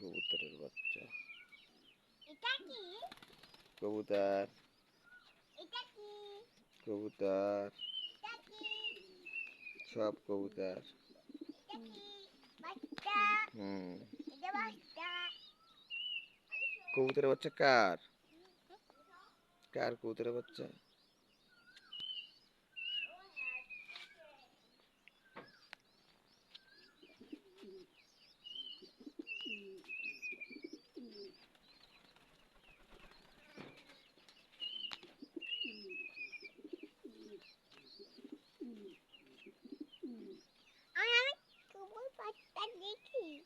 কবুতরের বাচ্চা। এটা কি? কবুতর। এটা কি? কবুতর। এটা কি? সব কবুতর। এটা কি? বাচ্চা? হুম। এটা বাচ্চা? কবুতরের বাচ্চা কার? কার কবুতরের বাচ্চা? Mickey.